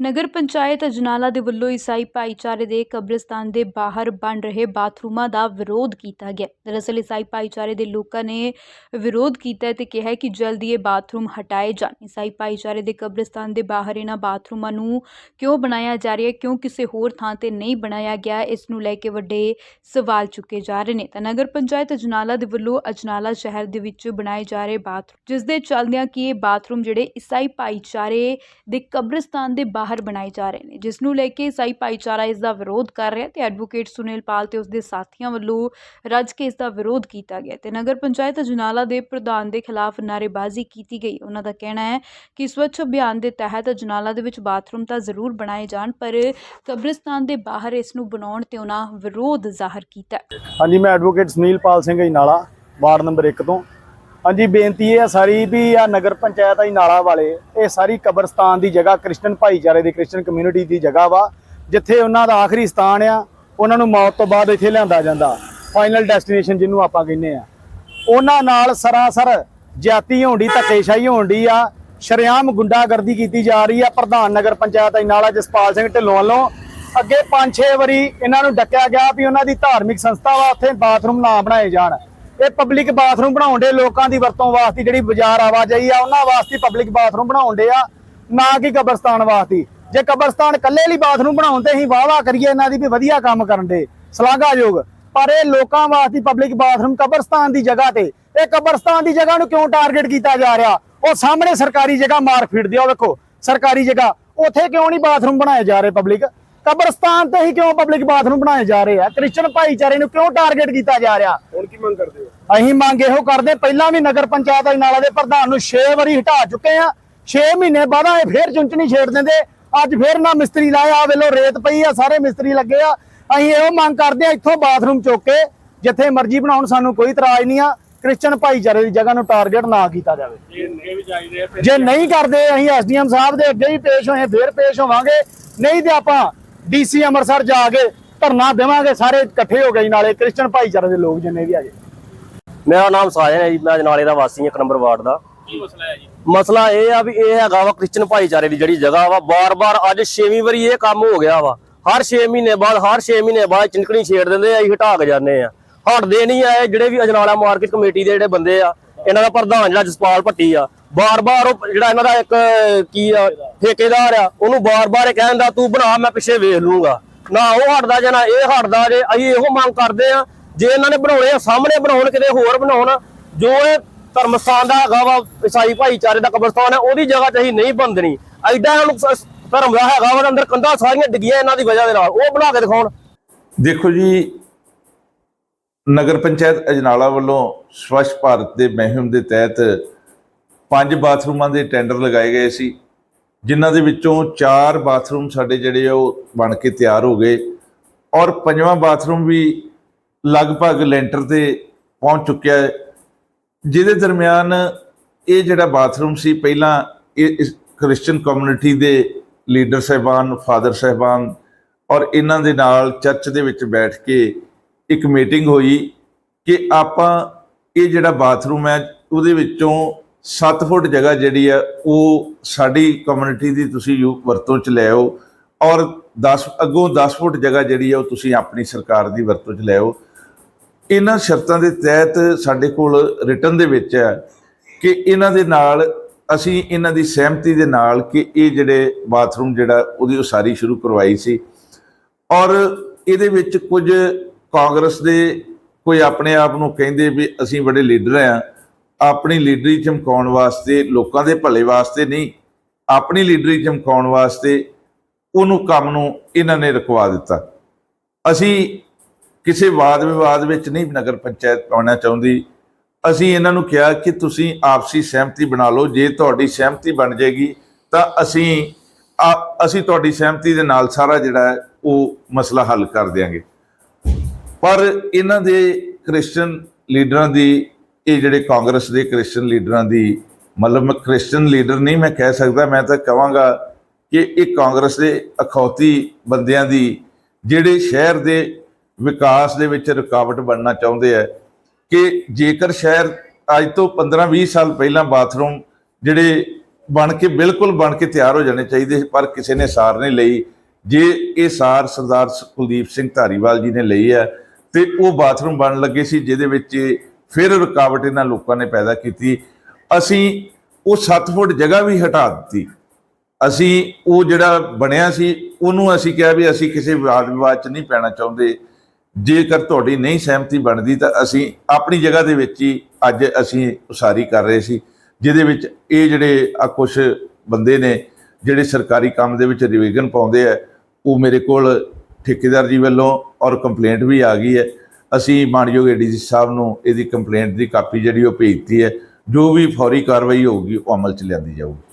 ਨਗਰ ਪੰਚਾਇਤ ਅਜਨਾਲਾ ਦੇ ਵੱਲੋਂ ਈਸਾਈ ਭਾਈਚਾਰੇ ਦੇ ਕਬਰਿਸਤਾਨ ਦੇ ਬਾਹਰ ਬਣ ਰਹੇ ਬਾਥਰੂਮਾਂ ਦਾ ਵਿਰੋਧ ਕੀਤਾ ਗਿਆ। ਦਰਅਸਲ ਈਸਾਈ ਭਾਈਚਾਰੇ ਦੇ ਲੋਕਾਂ ਨੇ ਵਿਰੋਧ ਕੀਤਾ ਹੈ ਤੇ ਕਿਹਾ ਕਿ ਜਲਦੀ ਇਹ ਬਾਥਰੂਮ ਹਟਾਏ ਜਾਣ। ਈਸਾਈ ਭਾਈਚਾਰੇ ਦੇ ਕਬਰਿਸਤਾਨ ਦੇ ਬਾਹਰ ਇਹਨਾਂ ਬਾਥਰੂਮਾਂ ਨੂੰ ਕਿਉਂ ਬਣਾਇਆ ਜਾ ਰਿਹਾ ਹੈ ਕਿਉਂ ਕਿਸੇ ਹੋਰ ਥਾਂ ਤੇ ਨਹੀਂ ਬਣਾਇਆ ਗਿਆ, ਇਸ ਨੂੰ ਲੈ ਕੇ ਵੱਡੇ ਸਵਾਲ ਚੁੱਕੇ ਜਾ ਰਹੇ ਨੇ। ਤਾਂ ਨਗਰ ਪੰਚਾਇਤ ਅਜਨਾਲਾ ਦੇ ਵੱਲੋਂ ਅਜਨਾਲਾ ਸ਼ਹਿਰ ਦੇ ਵਿੱਚ ਬਣਾਏ ਜਾ ਰਹੇ ਬਾਥਰੂਮ, ਜਿਸ ਦੇ ਚੱਲਦਿਆਂ ਕਿ ਇਹ ਬਾਥਰੂਮ ਜਿਹੜੇ ਈਸਾਈ ਭਾਈਚਾਰੇ ਦੇ ਕਬਰਿਸਤਾਨ ਦੇ ਬਾਹਰ ਬਣਾਏ ਜਾ ਰਹੇ ਨੇ। ਜਿਸ ਨੂੰ ਲੈ ਕੇ ਈਸਾਈ ਭਾਈਚਾਰਾ ਇਸ ਦਾ ਵਿਰੋਧ ਕਰ ਰਿਹਾ ਤੇ ਐਡਵੋਕੇਟ ਸੁਨੀਲ ਪਾਲ ਤੇ ਉਸ ਦੇ ਸਾਥੀਆਂ ਵੱਲੋਂ ਰੱਜ ਕੇ ਇਸ ਦਾ ਵਿਰੋਧ ਕੀਤਾ ਗਿਆ ਤੇ ਨਗਰ ਪੰਚਾਇਤ ਅਜਨਾਲਾ ਦੇ ਪ੍ਰਧਾਨ ਦੇ ਖਿਲਾਫ ਨਾਅਰੇਬਾਜ਼ੀ ਕੀਤੀ ਗਈ। ਉਹਨਾਂ ਦਾ ਕਹਿਣਾ ਹੈ ਕਿ ਸਵੱਛ ਅਭਿਆਨ ਦੇ ਤਹਿਤ ਅਜਨਾਲਾ ਦੇ ਵਿੱਚ ਬਾਥਰੂਮ ਤਾਂ ਜ਼ਰੂਰ ਬਣਾਏ ਜਾਣ, ਪਰ ਕਬਰਿਸਤਾਨ ਦੇ ਬਾਹਰ ਇਸ ਨੂੰ ਬਣਾਉਣ ਤੇ ਉਹਨਾਂ ਵਿਰੋਧ ਜ਼ਾਹਰ ਕੀਤਾ ਹਾਂਜੀ, ਮੈਂ advocate Sunil Pal Singh ji ward number 1 ਤੋਂ। ਹਾਂਜੀ, ਬੇਨਤੀ ਇਹ ਆ ਸਾਰੀ ਵੀ ਆ ਨਗਰ ਪੰਚਾਇਤ ਆਈ ਨਾਲਾ ਵਾਲੇ, ਇਹ ਸਾਰੀ ਕਬਰਸਤਾਨ ਦੀ ਜਗ੍ਹਾ, ਕ੍ਰਿਸਚਨ ਭਾਈਚਾਰੇ ਦੀ, ਕ੍ਰਿਸਚਨ ਕਮਿਊਨਿਟੀ ਦੀ ਜਗ੍ਹਾ ਵਾ। ਜਿੱਥੇ ਉਹਨਾਂ ਦਾ ਆਖਰੀ ਸਥਾਨ ਆ, ਉਹਨਾਂ ਨੂੰ ਮੌਤ ਤੋਂ ਬਾਅਦ ਇੱਥੇ ਲਿਆਂਦਾ ਜਾਂਦਾ। ਫਾਈਨਲ ਡੈਸਟੀਨੇਸ਼ਨ ਜਿਹਨੂੰ ਆਪਾਂ ਕਹਿੰਦੇ ਆ। ਉਹਨਾਂ ਨਾਲ ਸਰਾਸਰ ਜਾਤੀ ਹੋਣੀ ਧੱਕੇਸ਼ਾਹੀ ਹੋਣੀ ਆ, ਸ਼ਰੇਆਮ ਗੁੰਡਾਗਰਦੀ ਕੀਤੀ ਜਾ ਰਹੀ ਆ ਪ੍ਰਧਾਨ ਨਗਰ ਪੰਚਾਇਤ ਆਈ ਨਾਲਾ ਜਸਪਾਲ ਸਿੰਘ ਢਿੱਲੋਂ ਵੱਲੋਂ। ਅੱਗੇ 5-6 ਵਾਰੀ ਇਹਨਾਂ ਨੂੰ ਡੱਕਿਆ ਗਿਆ ਵੀ ਉਹਨਾਂ ਦੀ ਧਾਰਮਿਕ ਸੰਸਥਾ ਵਾ, ਉੱਥੇ ਬਾਥਰੂਮ ਨਾ ਬਣਾਏ ਜਾਣ। ਇਹ ਪਬਲਿਕ ਬਾਥਰੂਮ ਬਣਾਉਣ ਦੇ ਲੋਕਾਂ ਦੀ ਵਰਤੋਂ ਵਾਸਤੇ ਜਿਹੜੀ ਬਾਜ਼ਾਰ ਆਵਾਜਾਈ ਆ, ਉਹਨਾਂ ਵਾਸਤੇ ਪਬਲਿਕ ਬਾਥਰੂਮ ਬਣਾਉਣ ਦੇ ਆ, ਨਾ ਕਿ ਕਬਰਸਤਾਨ ਵਾਸਤੇ। ਜੇ ਕਬਰਸਤਾਨ ਇਕੱਲੇ ਲਈ ਬਾਥਰੂਮ ਬਣਾਉਣ ਤੇ ਅਸੀਂ ਵਾਹ ਕਰੀਏ ਇਹਨਾਂ ਦੀ ਵੀ ਵਧੀਆ ਕੰਮ ਕਰਨ ਦੇ ਸ਼ਲਾਘਾਯੋਗ ਪਰ ਇਹ ਲੋਕਾਂ ਵਾਸਤੇ ਪਬਲਿਕ ਬਾਥਰੂਮ ਕਬਰਸਤਾਨ ਦੀ ਜਗ੍ਹਾ ਤੇ, ਇਹ ਕਬਰਸਤਾਨ ਦੀ ਜਗ੍ਹਾ ਨੂੰ ਕਿਉਂ ਟਾਰਗੇਟ ਕੀਤਾ ਜਾ ਰਿਹਾ? ਉਹ ਸਾਹਮਣੇ ਸਰਕਾਰੀ ਜਗ੍ਹਾ ਮਾਰ ਫੀਟਦੀ ਆ ਵੇਖੋ, ਸਰਕਾਰੀ ਜਗ੍ਹਾ, ਉੱਥੇ ਕਿਉਂ ਨਹੀਂ ਬਾਥਰੂਮ ਬਣਾਏ ਜਾ ਰਹੇ ਪਬਲਿਕ ਕਬਰਸਤਾਨ ਤੇ ਹੀ ਕਿਉਂ ਪਬਲਿਕ ਬਾਥਰੂਮ ਬਣਾਏ ਜਾ ਰਹੇ ਆ? ਕ੍ਰਿਸਚਨ ਭਾਈਚਾਰੇ ਨੂੰ ਕਿਉਂ ਟਾਰਗੇਟ ਕੀਤਾ ਜਾ ਰਿਹਾ? ਹੁਣ ਕੀ ਮੰਗ ਕਰਦੇ ਹੋ? ਅਸੀਂ ਮੰਗ ਇਹੋ ਕਰਦੇ, ਪਹਿਲਾਂ ਵੀ ਨਗਰ ਪੰਚਾਇਤ ਅਜਨਾਲਾ ਦੇ ਪ੍ਰਧਾਨ ਨੂੰ 6 ਵਾਰੀ ਹਟਾ ਚੁੱਕੇ ਆ 6 ਮਹੀਨੇ ਬਾਅਦ ਇਹ ਫੇਰ ਚੁੰਚਣੀ ਛੇੜ ਦਿੰਦੇ। ਅੱਜ ਫੇਰ ਨਾ ਮਿਸਤਰੀ ਲਾਇਆ ਆ ਵੇਲੋ ਰੇਤ ਪਈ ਆ, ਸਾਰੇ ਮਿਸਤਰੀ ਲੱਗੇ ਆ। ਅਸੀਂ ਇਹੋ ਮੰਗ ਕਰਦੇ ਆ ਇੱਥੋਂ ਬਾਥਰੂਮ ਚੁੱਕ ਕੇ ਜਿੱਥੇ ਮਰਜ਼ੀ ਬਣਾਉਣ, ਸਾਨੂੰ ਕੋਈ ਇਤਰਾਜ਼ ਨਹੀਂ ਆ। ਕ੍ਰਿਸਚਨ ਭਾਈਚਾਰੇ ਦੀ ਜਗ੍ਹਾ ਨੂੰ ਟਾਰਗੇਟ ਨਾ ਕੀਤਾ ਜਾਵੇ। ਜੇ ਨਹੀਂ ਕਰਦੇ, ਅਸੀਂ ਐਸਡੀਐਮ ਸਾਹਿਬ ਦੇ ਅੱਗੇ ਹੀ ਪੇਸ਼ ਹੋਏ, ਫੇਰ ਪੇਸ਼ ਹੋਵਾਂਗੇ। ਨਹੀਂ ਤੇ ਆਪਾਂ ਡੀਸੀ ਅੰਮ੍ਰਿਤਸਰ ਜਾ ਕੇ ਧਰਨਾ ਦੇਵਾਂਗੇ, ਸਾਰੇ ਇਕੱਠੇ ਹੋ ਗਏ ਨਾਲੇ, ਕ੍ਰਿਸਚਨ ਭਾਈਚਾਰੇ ਦੇ ਲੋਕ ਜਿੰਨੇ ਵੀ ਆਗੇ ਮੇਰਾ ਨਾਮ ਸਾਜਨ ਹੈ ਜੀ ਮੈਂ ਜਨਾਲੇ ਦਾ ਵਾਸੀ ਹਾਂ ਇੱਕ ਨੰਬਰ ਵਾਰਡ ਦਾ। ਕੀ ਮਸਲਾ ਹੈ ਜੀ? ਮਸਲਾ ਇਹ ਆ ਵੀ ਇਹ ਹੈਗਾ ਵਾ ਕ੍ਰਿਸਚਨ ਭਾਈਚਾਰੇ ਦੀ ਜਿਹੜੀ ਜਗ੍ਹਾ ਵਾ ਬਾਰ-ਬਾਰ ਅੱਜ 6ਵੀਂ ਵਾਰੀ ਇਹ ਕੰਮ ਹੋ ਗਿਆ ਵਾ। ਹਰ 6 ਮਹੀਨੇ ਬਾਅਦ ਹਰ 6 ਮਹੀਨੇ ਬਾਅਦ ਚਿੰਕਣੀ ਛੇੜ ਦਿੰਦੇ ਆ ਅਸੀਂ ਹਟਾ ਕੇ ਜਾਂਦੇ ਆ। ਹਟਦੇ ਨਹੀਂ ਆਏ ਜਿਹੜੇ ਵੀ ਅਜਨਾਲਾ ਮਾਰਕੀਟ ਕਮੇਟੀ ਦੇ ਜਿਹੜੇ ਬੰਦੇ ਆ ਇਹਨਾਂ ਦਾ ਪ੍ਰਧਾਨ ਜਿਹੜਾ ਜਸਪਾਲ ਭੱਟੀ ਆ ਬਾਰ-ਬਾਰ ਉਹ ਜਿਹੜਾ ਇਹਨਾਂ ਦਾ ਇੱਕ ਕੀ ਆ ਠੇਕੇਦਾਰ ਆ ਉਹਨੂੰ ਬਾਰ-ਬਾਰ ਇਹ ਕਹਿੰਦਾ ਤੂੰ ਬਣਾ ਮੈਂ ਪਿੱਛੇ ਵੇਖ ਲੂੰਗਾ। ਨਾ ਉਹ ਹਟਦਾ ਜੇ ਨਾ ਇਹ ਹਟਦਾ ਜੇ ਅਸੀਂ ਇਹੋ ਮੰਗ ਕਰਦੇ ਆ ਜੇ ਇਹਨਾਂ ਨੇ ਬਣਾਉਣੇ ਆ, ਸਾਹਮਣੇ ਬਣਾਉਣ, ਕਿਤੇ ਹੋਰ ਬਣਾਉਣ, ਜੋ ਇਹ ਧਰਮਸਥਾਨ ਦਾ ਹੈਗਾ ਵਾ, ਈਸਾਈ ਭਾਈਚਾਰੇ ਦਾ ਕਬਰਸਤਾਨ ਹੈ, ਉਹਦੀ ਜਗ੍ਹਾ ਤੇ ਅਸੀਂ ਨਹੀਂ ਬੰਦਣੀ। ਐਡਾ ਇਹਨਾਂ ਨੂੰ ਧਰਮ ਦਾ ਹੈਗਾ ਵਾ ਅੰਦਰ ਕੰਧਾਂ ਸਾਰੀਆਂ ਡਿੱਗੀਆਂ ਇਹਨਾਂ ਦੀ ਵਜ੍ਹਾ ਦੇ ਨਾਲ। ਉਹ ਬਣਾ ਕੇ ਦਿਖਾਉਣ। ਦੇਖੋ ਜੀ, ਨਗਰ ਪੰਚਾਇਤ ਅਜਨਾਲਾ ਵੱਲੋਂ ਸਵੱਛ ਭਾਰਤ ਦੇ ਮੁਹਿੰਮ ਦੇ ਤਹਿਤ ਪੰਜ ਬਾਥਰੂਮਾਂ ਦੇ ਟੈਂਡਰ ਲਗਾਏ ਗਏ ਸੀ, ਜਿਨ੍ਹਾਂ ਦੇ ਵਿੱਚੋਂ ਚਾਰ ਬਾਥਰੂਮ ਸਾਡੇ ਜਿਹੜੇ ਆ, ਉਹ ਬਣ ਕੇ ਤਿਆਰ ਹੋ ਗਏ ਔਰ ਪੰਜਵਾਂ ਬਾਥਰੂਮ ਵੀ ਲਗਭਗ ਲੈਂਟਰ ਤੇ ਪਹੁੰਚ ਚੁੱਕਿਆ ਹੈ। ਜਿਹਦੇ ਦਰਮਿਆਨ ਇਹ ਜਿਹੜਾ ਬਾਥਰੂਮ ਸੀ, ਪਹਿਲਾਂ ਇਹ ਇਸ ਕ੍ਰਿਸਚੀਅਨ ਕਮਿਊਨਿਟੀ ਦੇ ਲੀਡਰ ਸਹਿਬਾਨ, ਫਾਦਰ ਸਹਿਬਾਨ ਔਰ ਇਹਨਾਂ ਦੇ ਨਾਲ ਚਰਚ ਦੇ ਵਿੱਚ ਬੈਠ ਕੇ ਇੱਕ ਮੀਟਿੰਗ ਹੋਈ ਕਿ ਆਪਾਂ ਇਹ ਜਿਹੜਾ ਬਾਥਰੂਮ ਹੈ, ਉਹਦੇ ਵਿੱਚੋਂ 7 ਫੁੱਟ ਜਗ੍ਹਾ ਜਿਹੜੀ ਹੈ, ਉਹ ਸਾਡੀ ਕਮਿਊਨਿਟੀ ਦੀ ਤੁਸੀਂ ਯੂ- ਵਰਤੋਂ ਚ ਲੈ ਆਓ ਔਰ 10 ਅੱਗੋਂ 10 ਫੁੱਟ ਜਗ੍ਹਾ ਜਿਹੜੀ ਹੈ, ਉਹ ਤੁਸੀਂ ਆਪਣੀ ਸਰਕਾਰ ਦੀ ਵਰਤੋਂ ਚ ਲੈ ਆਓ। ਇਹਨਾਂ ਸ਼ਰਤਾਂ ਦੇ ਤਹਿਤ ਸਾਡੇ ਕੋਲ ਰਿਟਰਨ ਦੇ ਵਿੱਚ ਹੈ ਕਿ ਇਹਨਾਂ ਦੇ ਨਾਲ, ਅਸੀਂ ਇਹਨਾਂ ਦੀ ਸਹਿਮਤੀ ਦੇ ਨਾਲ ਕਿ ਇਹ ਜਿਹੜੇ ਬਾਥਰੂਮ ਜਿਹੜਾ ਉਹਦੀ ਉਸਾਰੀ ਸ਼ੁਰੂ ਕਰਵਾਈ ਸੀ। ਔਰ ਇਹਦੇ ਵਿੱਚ ਕੁਝ ਕਾਂਗਰਸ ਦੇ ਕੋਈ ਆਪਣੇ ਆਪ ਨੂੰ ਕਹਿੰਦੇ ਵੀ ਅਸੀਂ ਬੜੇ ਲੀਡਰ ਆ ਆਪਣੀ ਲੀਡਰੀ ਚਮਕਾਉਣ ਵਾਸਤੇ ਲੋਕਾਂ ਦੇ ਭਲੇ ਵਾਸਤੇ ਨਹੀਂ, ਆਪਣੀ ਲੀਡਰੀ ਚਮਕਾਉਣ ਵਾਸਤੇ ਉਹਨੂੰ ਕੰਮ ਨੂੰ ਇਹਨਾਂ ਨੇ ਰੁਕਵਾ ਦਿੱਤਾ। ਅਸੀਂ ਕਿਸੇ ਵਾਦ ਵਿਵਾਦ ਵਿੱਚ ਨਹੀਂ ਨਗਰ ਪੰਚਾਇਤ ਪਾਉਣਾ ਚਾਹੁੰਦੀ। ਅਸੀਂ ਇਹਨਾਂ ਨੂੰ ਕਿਹਾ ਕਿ ਤੁਸੀਂ ਆਪਸੀ ਸਹਿਮਤੀ ਬਣਾ ਲਓ। ਜੇ ਤੁਹਾਡੀ ਸਹਿਮਤੀ ਬਣ ਜਾਏਗੀ, ਤਾਂ ਅਸੀਂ ਅਸੀਂ ਤੁਹਾਡੀ ਸਹਿਮਤੀ ਦੇ ਨਾਲ ਸਾਰਾ ਜਿਹੜਾ ਹੈ, ਉਹ ਮਸਲਾ ਹੱਲ ਕਰ ਦਿਆਂਗੇ। ਪਰ ਇਹਨਾਂ ਦੇ ਕ੍ਰਿਸਚੀਅਨ ਲੀਡਰਾਂ ਦੀ, ਇਹ ਜਿਹੜੇ ਕਾਂਗਰਸ ਦੇ ਕ੍ਰਿਸਚੀਅਨ ਲੀਡਰਾਂ ਦੀ ਮਤਲਬ ਮੈਂ ਕ੍ਰਿਸਚੀਅਨ ਲੀਡਰ ਨਹੀਂ ਮੈਂ ਕਹਿ ਸਕਦਾ, ਮੈਂ ਤਾਂ ਕਹਾਂਗਾ ਕਿ ਇਹ ਕਾਂਗਰਸ ਦੇ ਅਖੌਤੀ ਬੰਦਿਆਂ ਦੀ, ਜਿਹੜੇ ਸ਼ਹਿਰ ਦੇ ਵਿਕਾਸ ਦੇ ਵਿੱਚ ਰੁਕਾਵਟ ਬਣਨਾ ਚਾਹੁੰਦੇ ਆ ਕਿ ਜੇਕਰ ਸ਼ਹਿਰ ਅੱਜ ਤੋਂ 15-20 ਸਾਲ ਪਹਿਲਾਂ ਬਾਥਰੂਮ ਜਿਹੜੇ ਬਣ ਕੇ ਬਿਲਕੁਲ ਬਣ ਕੇ ਤਿਆਰ ਹੋ ਜਾਣੇ ਚਾਹੀਦੇ ਸੀ, ਪਰ ਕਿਸੇ ਨੇ ਸਾਰ ਨਹੀਂ ਲਈ। ਜੇ ਇਹ ਸਾਰ ਸਰਦਾਰ ਕੁਲਦੀਪ ਸਿੰਘ ਧਾਰੀਵਾਲ ਜੀ ਨੇ ਲਈ ਹੈ ਤੇ ਉਹ ਬਾਥਰੂਮ ਬਣ ਲੱਗੇ ਸੀ ਜਿਹਦੇ ਵਿੱਚ ਫਿਰ ਰੁਕਾਵਟ ਇਹਨਾਂ ਲੋਕਾਂ ਨੇ ਪੈਦਾ ਕੀਤੀ। ਅਸੀਂ ਉਹ 7 ਫੁੱਟ ਜਗ੍ਹਾ ਵੀ ਹਟਾ ਦਿੱਤੀ। ਅਸੀਂ ਉਹ ਜਿਹੜਾ ਬਣਿਆ ਸੀ ਉਹਨੂੰ ਅਸੀਂ ਕਿਹਾ ਵੀ ਅਸੀਂ ਕਿਸੇ ਵਿਵਾਦ ਵਿਵਾਦ 'ਚ ਨਹੀਂ ਪੈਣਾ ਚਾਹੁੰਦੇ। ਜੇਕਰ ਤੁਹਾਡੀ ਨਹੀਂ ਸਹਿਮਤੀ ਬਣਦੀ ਤਾਂ ਅਸੀਂ ਆਪਣੀ ਜਗ੍ਹਾ ਦੇ ਵਿੱਚ ਹੀ ਅੱਜ ਅਸੀਂ ਉਸਾਰੀ ਕਰ ਰਹੇ ਸੀ, ਜਿਹਦੇ ਵਿੱਚ ਇਹ ਜਿਹੜੇ ਆ ਕੁਝ ਬੰਦੇ ਨੇ, ਜਿਹੜੇ ਸਰਕਾਰੀ ਕੰਮ ਦੇ ਵਿੱਚ ਰਿਵੀਜ਼ਨ ਪਾਉਂਦੇ ਆ, ਉਹ ਮੇਰੇ ਕੋਲ ਠੇਕੇਦਾਰ ਜੀ ਵੱਲੋਂ ਔਰ ਕੰਪਲੇਂਟ ਵੀ ਆ ਗਈ ਹੈ। ਅਸੀਂ ਮਾਨਯੋਗ ਏਡੀਸੀ ਸਾਹਿਬ ਨੂੰ ਇਹਦੀ ਕੰਪਲੇਂਟ ਦੀ ਕਾਪੀ ਜਿਹੜੀ ਉਹ ਭੇਜਤੀ ਹੈ, ਜੋ ਵੀ ਫੌਰੀ ਕਾਰਵਾਈ ਹੋਊਗੀ, ਉਹ ਅਮਲ 'ਚ ਲਿਆਂਦੀ ਜਾਊਗੀ।